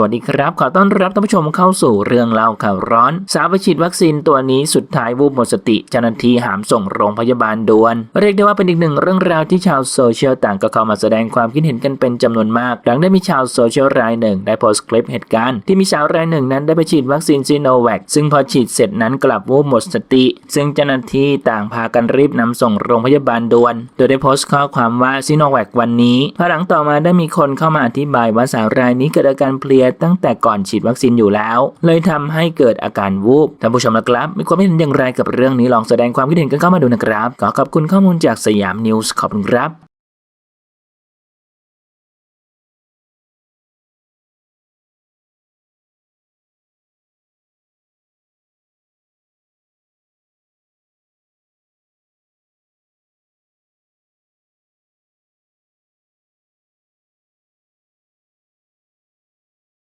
สวัสดีครับ ขอต้อนรับท่านผู้ชมเข้าสู่เรื่องเล่าข่าวร้อน สาวไปฉีดวัคซีนตัวนี้สุดท้ายวูบหมดสติเจ้าหน้าที่หามส่งโรงพยาบาลด่วน เรียกได้ว่าเป็นอีกหนึ่งเรื่องราวที่ชาวโซเชียลต่างก็เข้ามาแสดงความคิดเห็นกันเป็นจำนวนมาก หลังได้มีชาวโซเชียลรายหนึ่ง ได้โพสต์คลิปเหตุการณ์ที่มีสาวรายหนึ่งนั้นได้ไปฉีดวัคซีนซีโนแวคซึ่งพอฉีดเสร็จนั้นกลับวูบหมดสติ ซึ่งเจ้าหน้าที่ต่างพากันรีบนำส่งโรงพยาบาลด่วน โดยได้โพสต์ข้อความว่าซีโนแวควันนี้ภายหลังต่อมาได้มีคนเข้ามาอธิบายว่าสาวรายนี้เกิดอาการเพลียตั้งแต่ก่อนฉีดวัคซีนอยู่แล้ว เลยทำให้เกิดอาการวูบท่านผู้ชมนะครับมีความคิดเห็นอย่างไรกับเรื่องนี้ลองแสดงความคิดเห็นกันเข้ามาดูนะครับ ขอขอบคุณข้อมูลจากสยามนิวส์ขอบคุณครับ